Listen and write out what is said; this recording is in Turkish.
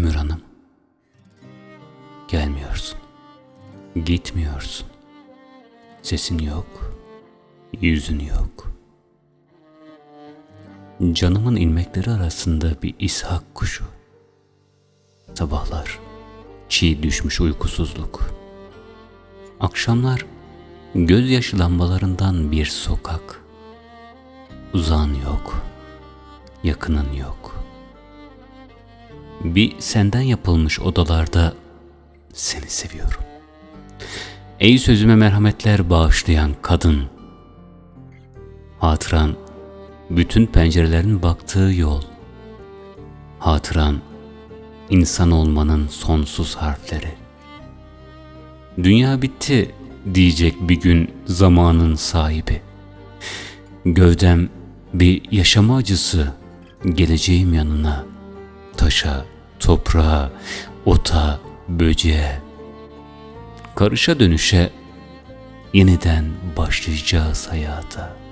Ömür Hanım. Gelmiyorsun. Gitmiyorsun. Sesin yok. Yüzün yok. Canımın inmekleri arasında bir ishak kuşu. Sabahlar çiğ düşmüş uykusuzluk. Akşamlar gözyaşı lambalarından bir sokak. Uzan yok, yakının yok.'' Bir senden yapılmış odalarda seni seviyorum. Ey sözüme merhametler bağışlayan kadın. Hatıran bütün pencerelerin baktığı yol. Hatıran insan olmanın sonsuz harfleri. Dünya bitti diyecek bir gün zamanın sahibi. Gövdem bir yaşama acısı geleceğim yanına. Taşa, toprağa, ota, böceğe. Karışa dönüşe yeniden başlayacağız hayata.''